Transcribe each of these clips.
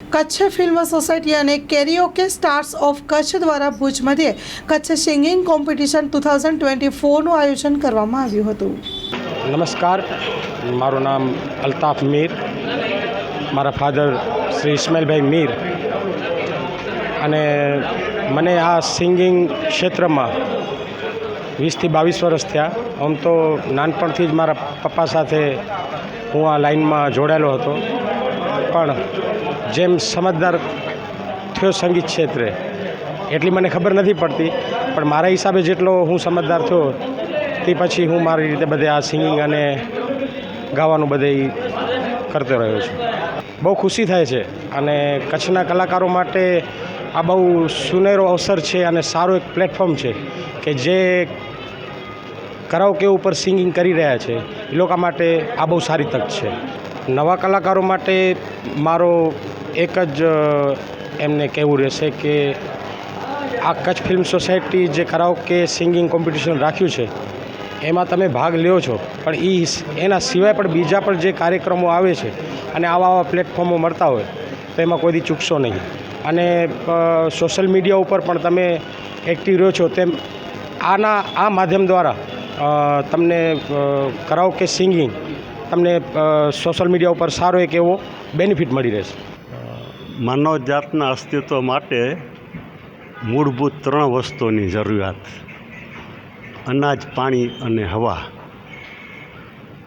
Kutch film society અને karaoke stars of Kutch દ્વારા ભુજ મધ્યે Kutch singing competition two thousand twenty ફોરનું આયોજન કરવામાં આવ્યું હતું. નમસ્કાર. મારું નામ અલ્તાફ મીર. મારા ફાધર શ્રી ઇસ્માઇલભાઈ મીર. અને મને આ સિંગિંગ ક્ષેત્રમાં વીસથી બાવીસ વર્ષ થયા. આમ તો નાનપણથી જ મારા પપ્પા સાથે હું આ લાઈનમાં જોડાયેલો હતો. પણ જેમ સમજદાર થયો સંગીત ક્ષેત્રે, એટલી મને ખબર નથી પડતી, પણ મારા હિસાબે જેટલો હું સમજદાર થયો, તે પછી હું મારી રીતે બધે આ સિંગિંગ અને ગાવાનું બધે કરતો રહ્યો છું. બહુ ખુશી થાય છે અને કચ્છના કલાકારો માટે આ બહુ સુનેરો અવસર છે અને સારો એક પ્લેટફોર્મ છે કે જે કરાઓકે ઉપર સિંગિંગ કરી રહ્યા છે. એ લોકો માટે આ બહુ સારી તક છે. નવા કલાકારો માટે મારો એક જ એમને કહેવું રહેશે કે આ કચ્છ ફિલ્મ સોસાયટી જે કરાઓકે સિંગિંગ કોમ્પિટિશન રાખ્યું છે, એમાં તમે ભાગ લ્યો છો. પણ એ એના સિવાય પણ બીજા પણ જે કાર્યક્રમો આવે છે અને આવા આવા પ્લેટફોર્મો મળતા હોય, તો એમાં કોઈ દી ચૂકશો નહીં. અને સોશિયલ મીડિયા ઉપર પણ તમે એક્ટિવ રહ્યો છો તેમ આના, આ માધ્યમ દ્વારા તમને કરાઓકે સિંગિંગ તમને સોશિયલ મીડિયા ઉપર સારો એક એવો બેનિફિટ મળી રહેશે. માનવ જાતના અસ્તિત્વ માટે મૂળભૂત ત્રણ વસ્તુઓની જરૂરિયાત, અનાજ, પાણી અને હવા.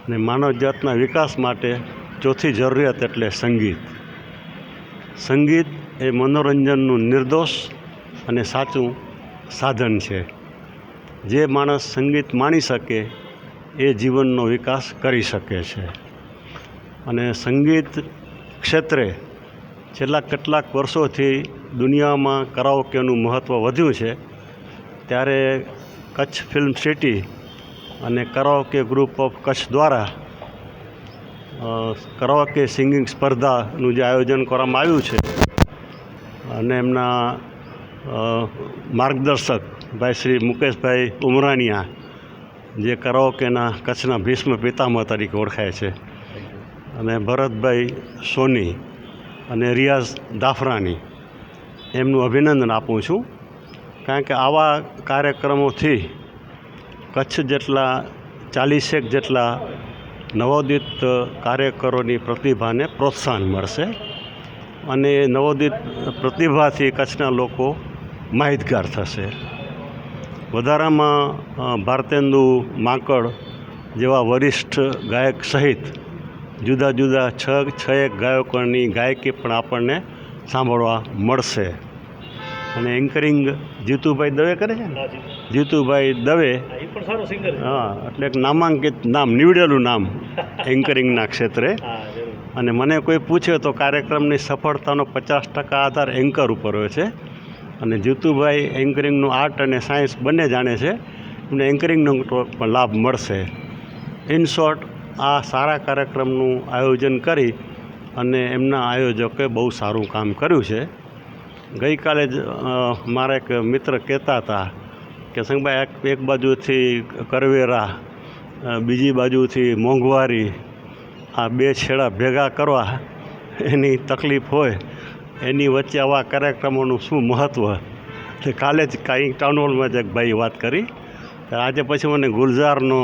અને માનવ જાતના વિકાસ માટે ચોથી જરૂરિયાત એટલે સંગીત. સંગીત એ મનોરંજનનું નિર્દોષ અને સાચું સાધન છે. જે માણસ સંગીત માણી શકે એ જીવનનો વિકાસ કરી શકે છે. અને સંગીત ક્ષેત્રે છેલ્લા કેટલાક વર્ષોથી દુનિયામાં કરાઓકેનું મહત્ત્વ વધ્યું છે. ત્યારે કચ્છ ફિલ્મ સિટી અને કરાઓકે ગ્રુપ ઓફ કચ્છ દ્વારા કરાઓકે સિંગિંગ સ્પર્ધાનું જે આયોજન કરવામાં આવ્યું છે અને એમના માર્ગદર્શક ભાઈ શ્રી મુકેશભાઈ ઉમરાણીયા જે કરાઓકેના કચ્છના ભીષ્મ પિતામહ તરીકે ઓળખાય છે. અને ભરતભાઈ સોની અને રિયાઝ દાફરાની એમનું અભિનંદન આપું છું. કારણ કે આવા કાર્યક્રમોથી કચ્છ જેટલા ચાલીસેક જેટલા નવોદિત કાર્યકરોની પ્રતિભાને પ્રોત્સાહન મળશે અને એ નવોદિત પ્રતિભાથી કચ્છના લોકો માહિતગાર થશે. વધારામાં ભારતેન્દુ માંકડ જેવા વરિષ્ઠ ગાયક સહિત જુદા જુદા છ છ એક ગાયકોની ગાયકી પણ આપણને સાંભળવા મળશે. અને એન્કરિંગ જીતુભાઈ દવે કરે છે ને? જીતુભાઈ દવે. હા એટલે એક નામાંકિત નામ નીવડેલું નામ એન્કરિંગના ક્ષેત્રે. અને મને કોઈ પૂછે તો કાર્યક્રમની સફળતાનો પચાસ ટકા આધાર એન્કર ઉપર હોય છે. અને જીતુભાઈ એન્કરિંગનું આર્ટ અને સાયન્સ બંને જાણે છે. એમને એન્કરિંગનો પણ લાભ મળશે. ઇન શોર્ટ, આ સારા કાર્યક્રમનું આયોજન કરી અને એમના આયોજકે બહુ સારું કામ કર્યું છે. ગઈકાલે જ મારા એક મિત્ર કહેતા હતા કે સંગભાઈ એક એક બાજુથી કરવેરા બીજી બાજુથી મોંઘવારી, આ બે છેડા ભેગા કરવા એની તકલીફ હોય એની વચ્ચે આવા કાર્યક્રમોનું શું મહત્ત્વ એટલે કાલે જ કાંઈ ટાઉન હોલમાં જ ભાઈ વાત કરી. આજે પછી મને ગુલઝારનો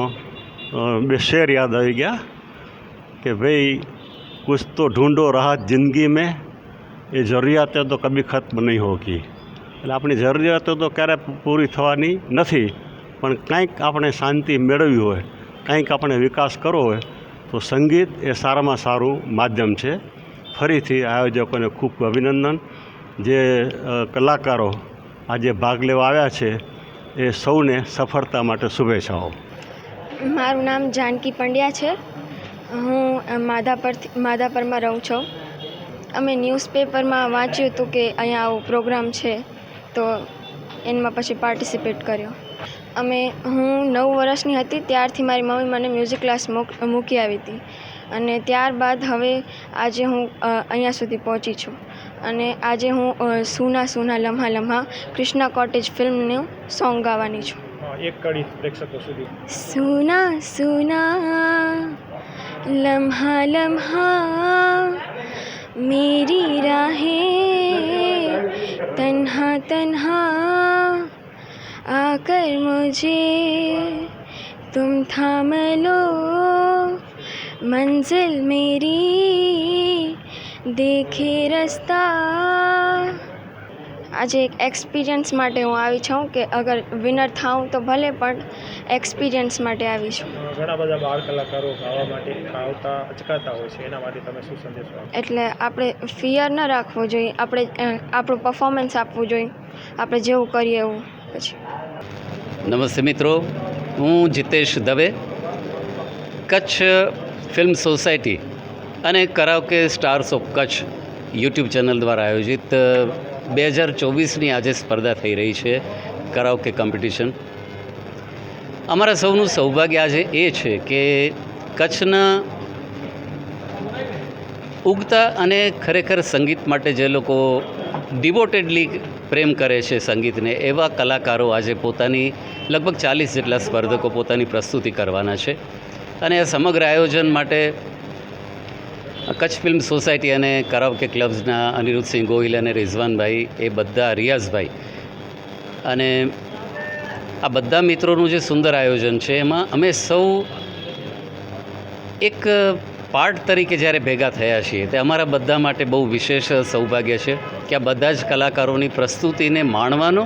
બે શેર યાદ આવી ગયા કે ભાઈ, કુછ તો ઢૂંઢો રાહત જિંદગી મેં, એ જરૂરિયાતે તો કભી ખત્મ નહીં હોગી. એટલે આપણી જરૂરિયાતો તો ક્યારે પૂરી થવાની નથી, પણ કંઈક આપણે શાંતિ મેળવવી હોય, કંઈક આપણે વિકાસ કરવો હોય, તો સંગીત એ સારામાં સારું માધ્યમ છે. ફરીથી આયોજકોને ખૂબ અભિનંદન. જે કલાકારો આજે ભાગ લેવા આવ્યા છે, એ સૌને સફળતા માટે શુભેચ્છાઓ. મારું નામ જાનકી પંડ્યા છે. હું માધાપરથી, માધાપરમાં રહું છું. અમે ન્યૂઝપેપરમાં વાંચ્યું હતું કે અહીંયા આવો પ્રોગ્રામ છે, તો એમાં પછી પાર્ટિસિપેટ કર્યો. અમે, હું નવ વર્ષની હતી, ત્યારથી મારી મમ્મી મને મ્યુઝિક ક્લાસ મૂકી આવી હતી. અને ત્યારબાદ હવે આજે હું અ, અહીંયા સુધી પહોંચી છું અને આજે હું અ, સૂના સૂના લમ્હા લમ્હા કૃષ્ણા કોટેજ ફિલ્મનું સોંગ ગાવાની છું એક કડી પ્રેક્ષકો સુધી सुना सुना लम्हा लम्हा मेरी राहें तन्हा तन्हा आकर मुझे तुम थाम लो मंजिल मेरी देखे રસ્તા આજે એક એક્સપિરિયન્સ માટે હું આવી છું કે અગર વિનર થાઉં તો ભલે પણ એક્સપિરિયન્સ માટે આવી છું ઘણા બધા બાળ કલાકારો ગાવા માટે ગાવતા અચકાતા હોય છે એના માટે તમે શું સંદેશો આપો એટલે આપણે ફિયર ન રાખવું જોઈએ આપણે અ, આપણું પરફોર્મન્સ આપવું જોઈએ આપણે જેવું કરીએ એવું પછી નમસ્તે મિત્રો હું જીતેશ દવે કચ્છ ફિલ્મ સોસાયટી અને karaoke stars of Kutch YouTube channel દ્વારા આયોજિત બે હજાર ચોવીસની આજે સ્પર્ધા થઈ રહી છે કરાઓકે કોમ્પિટિશન અમારા સૌનું સૌભાગ્ય આજે એ છે કે કચ્છના ઉગતા અને ખરેખર સંગીત માટે જે લોકો ડિવોટેડલી પ્રેમ કરે છે સંગીતને, એવા કલાકારો આજે પોતાની લગભગ ચાલીસ જેટલા સ્પર્ધકો પોતાની પ્રસ્તુતિ કરવાના છે. અને આ સમગ્ર આયોજન માટે કચ્છ ફિલ્મ સોસાયટી અને કરાવકે ક્લબ્સના અનિરુદ્ધસિંહ ગોહિલ અને રિઝવાનભાઈ, એ બધા રિયાઝભાઈ અને આ બધા મિત્રોનું જે સુંદર આયોજન છે, એમાં અમે સૌ એક પાર્ટ તરીકે જ્યારે ભેગા થયા છીએ, તે અમારા બધા માટે બહુ વિશેષ સૌભાગ્ય છે કે આ બધા જ કલાકારોની પ્રસ્તુતિને માણવાનો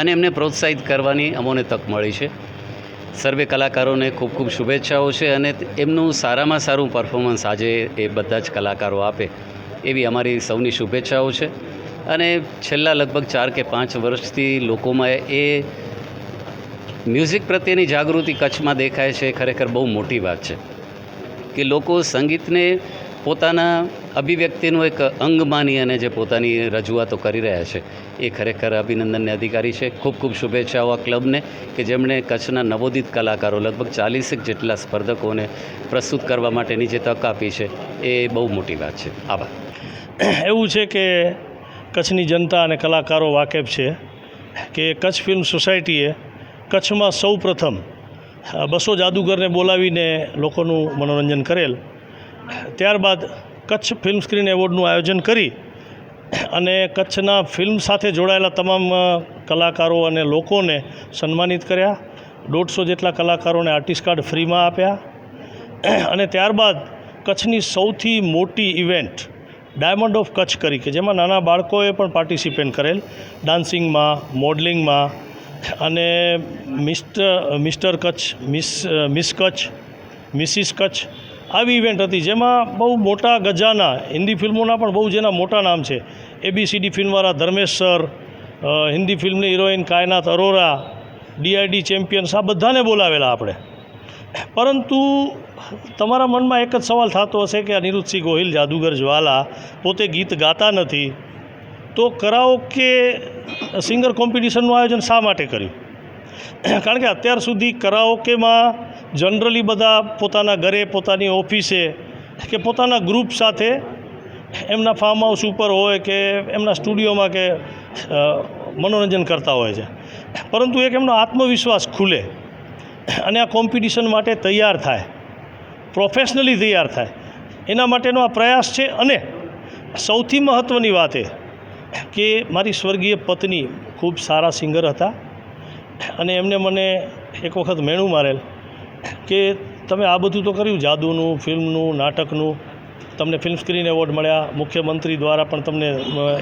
અને એમને પ્રોત્સાહિત કરવાની અમોને તક મળી છે. સર્વે કલાકારોને ખૂબ ખૂબ શુભેચ્છાઓ છે અને એમનું સારામાં સારું પરફોર્મન્સ આજે એ બધા જ કલાકારો આપે એવી અમારી સૌની શુભેચ્છાઓ છે. અને છેલ્લા લગભગ ચાર કે પાંચ વર્ષથી લોકોમાં એ મ્યુઝિક પ્રત્યેની જાગૃતિ કચ્છમાં દેખાય છે ખરેખર બહુ મોટી વાત છે કે લોકો સંગીતને પોતાના અભિવ્યક્તિનું એક અંગ માની અને જે પોતાની રજૂઆતો કરી રહ્યા છે, એ ખરેખર અભિનંદનને અધિકારી છે. ખૂબ ખૂબ શુભેચ્છાઓ આ ક્લબને કે જેમણે કચ્છના નવોદિત કલાકારો લગભગ ચાલીસેક જેટલા સ્પર્ધકોને પ્રસ્તુત કરવા માટેની જે તક આપી છે, એ બહુ મોટી વાત છે. આભાર. એવું છે કે કચ્છની જનતા અને કલાકારો વાકેફ છે કે કચ્છ ફિલ્મ સોસાયટીએ કચ્છમાં સૌ પ્રથમ બસો જાદુગરને બોલાવીને લોકોનું મનોરંજન કરેલ. ત્યારબાદ કચ્છ ફિલ્મ સ્ક્રીન એવોર્ડનું આયોજન કરી અને કચ્છના ફિલ્મ સાથે જોડાયેલા તમામ કલાકારો અને લોકોને સન્માનિત કર્યા. દોઢસો જેટલા કલાકારોને આર્ટિસ્ટ કાર્ડ ફ્રીમાં આપ્યા. અને ત્યારબાદ કચ્છની સૌથી મોટી ઇવેન્ટ ડાયમંડ ઓફ કચ્છ કરી, કે જેમાં નાના બાળકોએ પણ પાર્ટિસિપેટ કરેલ. ડાન્સિંગમાં મોડલિંગમાં અને mister mister Kutch miss miss Kutch missus Kutch આવી ઇવેન્ટ હતી જેમાં બહુ મોટા ગજાના, હિન્દી ફિલ્મોના પણ બહુ જેના મોટા નામ છે. એબીસીડી ફિલ્મવાળા ધર્મેશ સર હિન્દી ફિલ્મની heroine Kainaat Arora DID champions, આ બધાને બોલાવેલા આપણે. પરંતુ તમારા મનમાં એક જ સવાલ થતો હશે કે અનિરુદ્ધસિંહ ગોહિલ, જાદુગર જ્વાલા પોતે ગીત ગાતા નથી, તો કરાઓકે સિંગર કોમ્પિટિશનનું આયોજન શા માટે કર્યું? કારણ કે અત્યાર સુધી કરાઓકેમાં જનરલી બધા પોતાના ઘરે, પોતાની ઓફિસે કે પોતાના ગ્રુપ સાથે એમના ફાર્મ હાઉસ ઉપર હોય કે એમના સ્ટુડિયોમાં કે મનોરંજન કરતા હોય છે. પરંતુ એક એમનો આત્મવિશ્વાસ ખુલે અને આ કોમ્પિટિશન માટે તૈયાર થાય પ્રોફેશનલી તૈયાર થાય. એના માટેનો આ પ્રયાસ છે અને સૌથી મહત્ત્વની વાત એ કે મારી સ્વર્ગીય પત્ની ખૂબ સારા સિંગર હતા. અને એમને મને એક વખત મેણું મારેલ કે તમે આ બધું તો કર્યું, જાદુનું, ફિલ્મનું, નાટકનું. તમને ફિલ્મ સ્ક્રીન એવોર્ડ મળ્યા, મુખ્યમંત્રી દ્વારા પણ તમને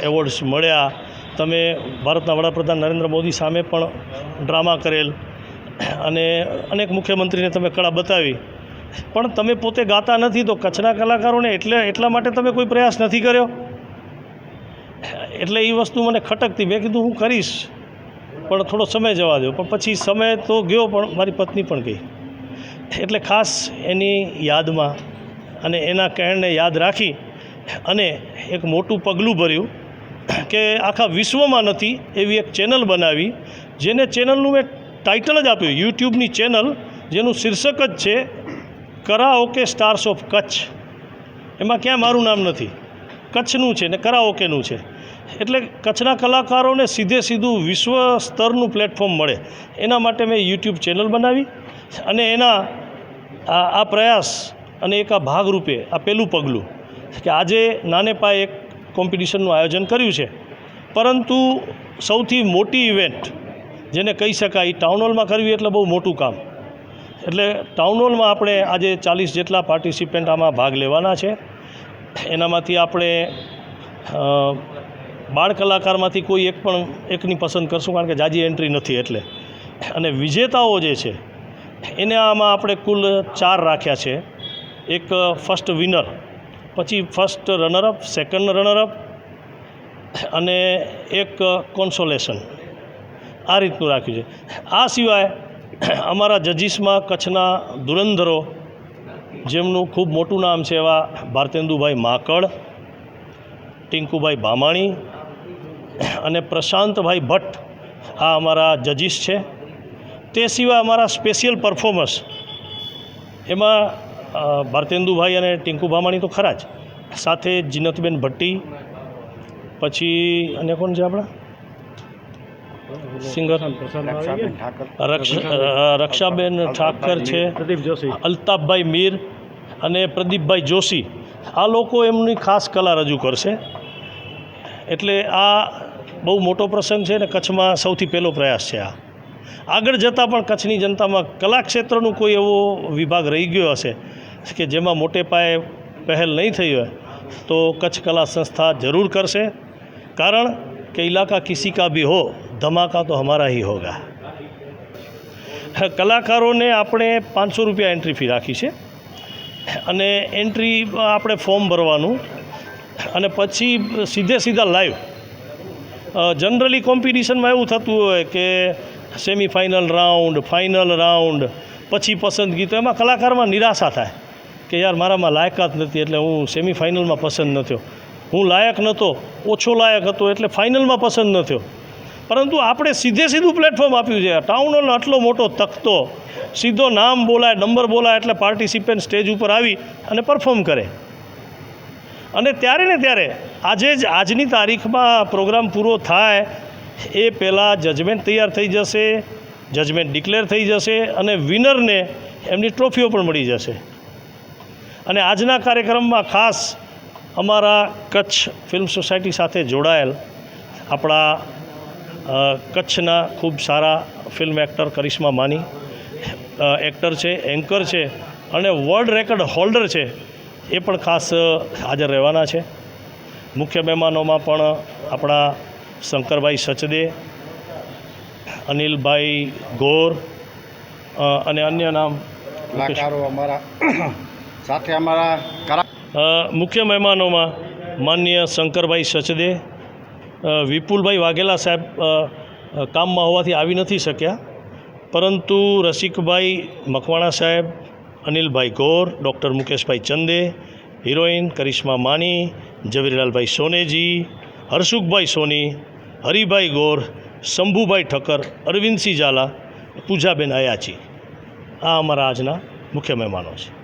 એવોર્ડ્સ મળ્યા. તમે ભારતના વડાપ્રધાન નરેન્દ્ર મોદી સામે પણ ડ્રામા કરેલ. અને અનેક મુખ્યમંત્રીને તમે કળા બતાવી. પણ તમે પોતે ગાતા નથી તો કચ્છના કલાકારોને એટલે, એટલા માટે તમે કોઈ પ્રયાસ નથી કર્યો? એટલે એ વસ્તુ મને ખટકતી. મેં કીધું હું કરીશ. પણ થોડો સમય જવા દો. પણ પછી સમય તો ગયો, પણ મારી પત્ની પણ ગઈ. એટલે ખાસ એની યાદમાં અને એના કહેણને યાદ રાખી અને એક મોટું પગલું ભર્યું કે આખા વિશ્વમાં નથી એવી એક ચેનલ બનાવી, જેને ચેનલનું મેં ટાઇટલ જ આપ્યું, યુટ્યુબની ચેનલ, જેનું શીર્ષક જ છે કરાઓકે સ્ટાર્સ ઓફ કચ્છ. એમાં ક્યાં મારું નામ નથી. કચ્છનું છે ને કરાઓકેનું છે? એટલે કચ્છના કલાકારોને સીધે સીધું વિશ્વ સ્તરનું પ્લેટફોર્મ મળે. એના માટે મેં યુટ્યુબ ચેનલ બનાવી અને એના આ પ્રયાસ અને એક આ ભાગરૂપે, આ પહેલું પગલું કે આજે નાને પાયે એક કોમ્પિટિશનનું આયોજન કર્યું છે. પરંતુ સૌથી મોટી ઇવેન્ટ જેને કહી શકાય ટાઉન હોલમાં કરવી એટલે બહુ મોટું કામ. એટલે ટાઉન હોલમાં આપણે આજે ચાલીસ જેટલા પાર્ટિસિપન્ટ આમાં ભાગ લેવાના છે. એનામાંથી આપણે બાળ કલાકારમાંથી કોઈ એક પણ એકની પસંદ કરશું, કારણ કે જાજી એન્ટ્રી નથી એટલે. અને વિજેતાઓ જે છે, એને આમાં આપણે કુલ ચાર રાખ્યા છે. એક ફર્સ્ટ વિનર પછી first runner up second runner up અને એક કોન્સોલેશન આ રીતનું રાખ્યું છે. આ સિવાય અમારા જજીસમાં કચ્છના ધુરંધરો, જેમનું ખૂબ મોટું નામ છે એવા ભારતેન્દુભાઈ માકડ, ટિંકુભાઈ બામાણી અને પ્રશાંતભાઈ ભટ્ટ આ અમારા જજીસ છે. તે સિવાય અમારા સ્પેશિયલ પરફોર્મન્સ એમાં ભારતેન્દુભાઈ અને ટિંકુ ભામાણી તો ખરા જ. સાથે જીનતબેન ભટ્ટી પછી અને કોણ છે આપણા? સિંગર. રક્ષ રક્ષાબેન ઠાકર છે. પ્રદીપ જોશી. અલ્તાફભાઈ મીર અને પ્રદીપભાઈ જોશી. આ લોકો એમની ખાસ કલા રજૂ કરશે. એટલે આ બહુ મોટો પ્રસંગ છે ને કચ્છમાં સૌથી પહેલો પ્રયાસ છે આ. આગળ જતાં પણ કચ્છની જનતામાં કલા ક્ષેત્રનું કોઈ એવો વિભાગ રહી ગયો હશે કે જેમાં મોટે પાયે પહેલ નહીં થઈ હોય, તો કચ્છ કલા સંસ્થા જરૂર કરશે. કારણ કે ઇલાકા કિસી કા ભી હો, ધમાકા તો હમારા હી હોગા. કલાકારોને આપણે પાંચસો રૂપિયા એન્ટ્રી ફી રાખી છે. અને એન્ટ્રી આપણે ફોર્મ ભરવાનું. અને પછી સીધે સીધા લાઈવ જનરલી કોમ્પિટિશનમાં એવું થતું હોય કે સેમિફાઇનલ રાઉન્ડ ફાઇનલ રાઉન્ડ પછી પસંદગી તો એમાં કલાકારમાં નિરાશા થાય કે યાર મારામાં લાયકાત નથી એટલે હું સેમિફાઇનલમાં પસંદ ન થયો. હું લાયક નહોતો ઓછો લાયક હતો એટલે ફાઇનલમાં પસંદ ન થયો. પરંતુ આપણે સીધે સીધું પ્લેટફોર્મ આપ્યું છે. ટાઉન હોલનો આટલો મોટો તખતો, સીધો નામ બોલાય નંબર બોલાય એટલે પાર્ટિસિપન્ટ સ્ટેજ ઉપર આવી અને પરફોર્મ કરે. અને ત્યારે ને ત્યારે આજે જ આજની તારીખમાં પ્રોગ્રામ પૂરો થાય એ પહેલાં જજમેન્ટ તૈયાર થઈ જશે, જજમેન્ટ ડિક્લેર થઈ જશે અને વિનરને એમની ટ્રોફીઓ પણ મળી જશે. અને આજના કાર્યક્રમમાં ખાસ અમારા કચ્છ ફિલ્મ સોસાયટી સાથે જોડાયેલ આપણા કચ્છના ખૂબ સારા ફિલ્મ એક્ટર કરિશ્મા માની એક્ટર છે, એન્કર છે અને વર્લ્ડ રેકોર્ડ હોલ્ડર છે એ પણ ખાસ હાજર રહેવાના છે. મુખ્ય મહેમાનોમાં પણ આપણા શંકરભાઈ સચદે અનિલભાઈ ગોર અને અન્ય નામ અમારા સાથે અમારા મુખ્ય મહેમાનોમાં માનનીય શંકરભાઈ સચદે વિપુલભાઈ વાઘેલા સાહેબ કામમાં હોવાથી આવી નથી શક્યા. પરંતુ રસિકભાઈ મકવાણા સાહેબ અનિલભાઈ ગોર ડૉક્ટર મુકેશભાઈ ચંદે હિરોઈન કરિશ્મા માની, ઝવેરીલાલભાઈ સોનેજી, હર્ષુખભાઈ સોની, હરિભાઈ ગોર, શંભુભાઈ ઠક્કર, અરવિંદસિંહ ઝાલા, પૂજાબેન અયાચી આ અમારા આજના મુખ્ય મહેમાનો છે.